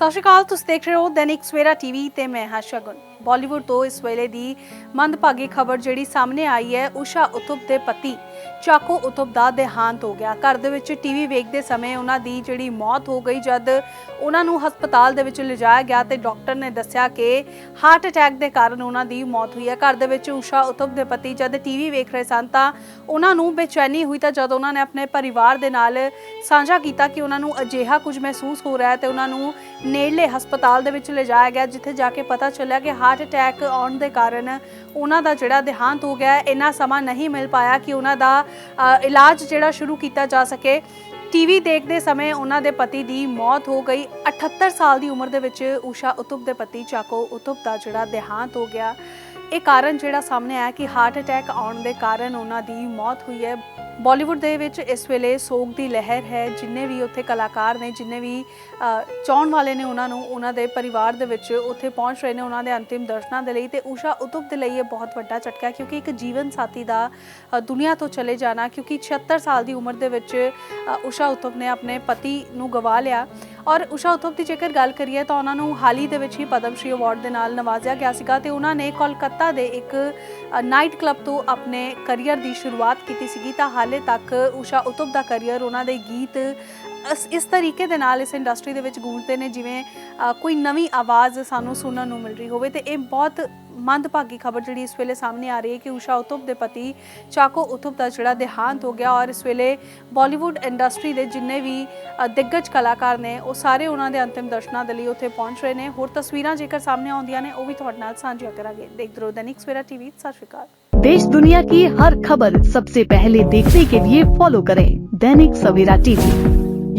ਸਤਿ ਸ਼੍ਰੀ ਅਕਾਲ, ਤੁਸੀਂ ਦੇਖ ਰਹੇ ਹੋ ਦੈਨਿਕ ਸਵੇਰਾ ਟੀਵੀ ਤੇ ਮੈਂ ਹਾਂ ਸ਼ਗੁਨ। ਬਾਲੀਵੁੱਡ ਤੋਂ ਇਸ ਵੇਲੇ ਦੀ ਮੰਦਭਾਗੀ ਖਬਰ ਜਿਹੜੀ ਸਾਹਮਣੇ ਆਈ ਹੈ, ਊਸ਼ਾ ਉਤਪ ਦੇ ਪਤੀ ਚਾਕੋ ਉਤਪ ਦਾ ਦੇਹਾਂਤ ਹੋ ਗਿਆ। ਘਰ ਦੇ ਵਿੱਚ ਟੀਵੀ ਵੇਖਦੇ ਸਮੇਂ ਉਹਨਾਂ ਦੀ ਜਿਹੜੀ ਮੌਤ ਹੋ ਗਈ, ਜਦ ਉਹਨਾਂ ਨੂੰ ਹਸਪਤਾਲ ਦੇ ਵਿੱਚ ਲਿਜਾਇਆ ਗਿਆ ਤੇ ਡਾਕਟਰ ਨੇ ਦੱਸਿਆ ਕਿ ਹਾਰਟ ਅਟੈਕ ਦੇ ਕਾਰਨ ਉਹਨਾਂ ਦੀ ਮੌਤ ਹੋਈ ਹੈ। ਘਰ ਦੇ ਵਿੱਚ ਊਸ਼ਾ ਉਤਪ ਦੇ ਪਤੀ ਜਦ ਟੀਵੀ ਵੇਖ ਰਹੇ ਸਨ ਤਾਂ ਉਹਨਾਂ ਨੂੰ ਬੇਚੈਨੀ ਹੋਈ ਤਾਂ ਜਦ ਉਹਨਾਂ ਨੇ ਆਪਣੇ ਪਰਿਵਾਰ ਦੇ ਨਾਲ ਸਾਂਝਾ ਕੀਤਾ ਕਿ ਉਹਨਾਂ ਨੂੰ ਅਜਿਹਾ ਕੁਝ ਮਹਿਸੂਸ ਹੋ ਰਿਹਾ ਹੈ ਤੇ ਉਹਨਾਂ ਨੂੰ ਨੇੜਲੇ ਹਸਪਤਾਲ ਦੇ ਵਿੱਚ ਲਿਜਾਇਆ ਗਿਆ, ਜਿੱਥੇ ਜਾ ਕੇ ਪਤਾ ਚੱਲਿਆ ਕਿ ਹਾਰਟ ਅਟੈਕ ਆਉਣ ਦੇ ਕਾਰਨ ਉਹਨਾਂ ਦਾ ਜਿਹੜਾ ਦੇਹਾਂਤ ਹੋ ਗਿਆ ਇੰਨਾ ਸਮਾਂ ਨਹੀਂ ਮਿਲ ਪਾਇਆ ਕਿ ਉਹਨਾਂ ਦਾ ਇਲਾਜ ਜਿਹੜਾ ਸ਼ੁਰੂ ਕੀਤਾ ਜਾ ਸਕੇ। ਟੀਵੀ ਦੇਖਦੇ ਸਮੇਂ ਉਹਨਾਂ ਦੇ ਪਤੀ ਦੀ ਮੌਤ ਹੋ ਗਈ। 78 ਸਾਲ ਦੀ ਉਮਰ ਦੇ ਵਿੱਚ ਊਸ਼ਾ ਉਤਪ ਦੇ ਪਤੀ ਚਾਕੋ ਉਤੁਪ ਦਾ ਜਿਹੜਾ ਦੇਹਾਂਤ ਹੋ ਗਿਆ। ਇਹ ਕਾਰਨ ਜਿਹੜਾ ਸਾਹਮਣੇ ਆਇਆ ਕਿ ਹਾਰਟ ਅਟੈਕ ਆਉਣ ਦੇ ਕਾਰਨ ਉਹਨਾਂ ਦੀ ਮੌਤ ਹੋਈ ਹੈ। ਬਾਲੀਵੁੱਡ ਦੇ ਵਿੱਚ ਇਸ ਵੇਲੇ ਸੋਗ ਦੀ ਲਹਿਰ ਹੈ। ਜਿੰਨੇ ਵੀ ਉੱਥੇ ਕਲਾਕਾਰ ਨੇ ਜਿੰਨੇ ਵੀ ਅ, ਵਾਲੇ ਨੇ ਉਹਨਾਂ ਨੂੰ ਉਹਨਾਂ ਦੇ ਪਰਿਵਾਰ ਦੇ ਵਿੱਚ ਉੱਥੇ ਪਹੁੰਚ ਰਹੇ ਨੇ ਉਹਨਾਂ ਦੇ ਅੰਤਿਮ ਦਰਸ਼ਨਾਂ ਦੇ ਲਈ ਤੇ ਊਸ਼ਾ ਉਤੁਪ ਦੇ ਲਈ ਇਹ ਬਹੁਤ ਵੱਡਾ ਝਟਕਾ ਕਿਉਂਕਿ ਇੱਕ ਜੀਵਨ ਸਾਥੀ ਦਾ ਦੁਨੀਆ ਤੋਂ ਚਲੇ ਜਾਣਾ ਕਿਉਂਕਿ 76 ਸਾਲ ਦੀ ਉਮਰ ਦੇ ਵਿੱਚ ਊਸ਼ਾ ਉਤਪ ਨੇ ਆਪਣੇ ਪਤੀ ਨੂੰ ਗਵਾ ਲਿਆ। ਔਰ ਊਸ਼ਾ ਉਤਪ ਦੀ ਜੇਕਰ ਗੱਲ ਕਰੀਏ ਤਾਂ ਉਹਨਾਂ ਨੂੰ ਹਾਲ ਹੀ ਦੇ ਵਿੱਚ ਹੀ ਪਦਮ ਸ਼੍ਰੀ ਅਵਾਰਡ ਦੇ ਨਾਲ ਨਵਾਜ਼ਿਆ ਗਿਆ ਸੀਗਾ ਤੇ ਉਹਨਾਂ ਨੇ ਕੋਲਕਾਤਾ ਦੇ ਇੱਕ ਨਾਈਟ ਕਲੱਬ ਤੋਂ ਆਪਣੇ ਕੈਰੀਅਰ ਦੀ ਸ਼ੁਰੂਆਤ ਕੀਤੀ ਸੀਗੀ ਤਾਂ ਹਾਲੇ ਤੱਕ ਊਸ਼ਾ ਉਤਪ ਦਾ ਕੈਰੀਅਰ ਉਹਨਾਂ ਦੇ ਗੀਤ ਇਸ- ਇਸ ਤਰੀਕੇ ਦੇ ਨਾਲ ਇਸ ਇੰਡਸਟਰੀ ਦੇ ਵਿੱਚ ਗੂੰਜਦੇ ਨੇ ਜਿਵੇਂ ਅ, ਕੋਈ ਨਵੀਂ ਆਵਾਜ਼ ਸਾਨੂੰ ਸੁਣਨ ਨੂੰ ਮਿਲ ਰਹੀ ਹੋਵੇ ਤੇ ਇਹ ਬਹੁਤ ਮੰਦਭਾਗੀ ਖਬਰ ਜਿਹੜੀ ਇਸ ਵੇਲੇ ਸਾਹਮਣੇ ਆ ਰਹੀ ਹੈ ਕਿ ਊਸ਼ਾ ਉਤਪ ਦੇ ਪਤੀ ਚਾਕੋ ਉਤਪ ਦਾ ਜਿਹੜਾ ਦੇਹਾਂਤ ਹੋ ਗਿਆ ਔਰ ਇਸ ਵੇਲੇ ਬਾਲੀਵੁੱਡ ਇੰਡਸਟਰੀ ਦੇ ਜਿੰਨੇ ਵੀ ਅ, ਦਿੱਗਜ ਕਲਾਕਾਰ ਨੇ ਉਹ ਸਾਰੇ ਉਹਨਾਂ ਦੇ ਅੰਤਿਮ ਦਰਸ਼ਨਾਂ ਦੇ ਲਈ ਉੱਥੇ ਪਹੁੰਚ ਰਹੇ ਨੇ ਹੋਰ ਤਸਵੀਰਾਂ ਜੇਕਰ ਸਾਹਮਣੇ ਆਉਂਦੀਆਂ ਨੇ ਉਹ ਵੀ ਤੁਹਾਡੇ ਨਾਲ ਸਾਂਝੀਆਂ ਕਰਾਂਗੇ ਦੇਖਦੇ ਰਹੋ ਦੈਨਿਕ ਸਵੇਰਾ ਟੀਵੀ ਸਤਿ ਸ਼੍ਰੀ ਅਕਾਲ देश दुनिया की हर खबर सबसे पहले देखने के लिए फॉलो करें दैनिक सवेरा टीवी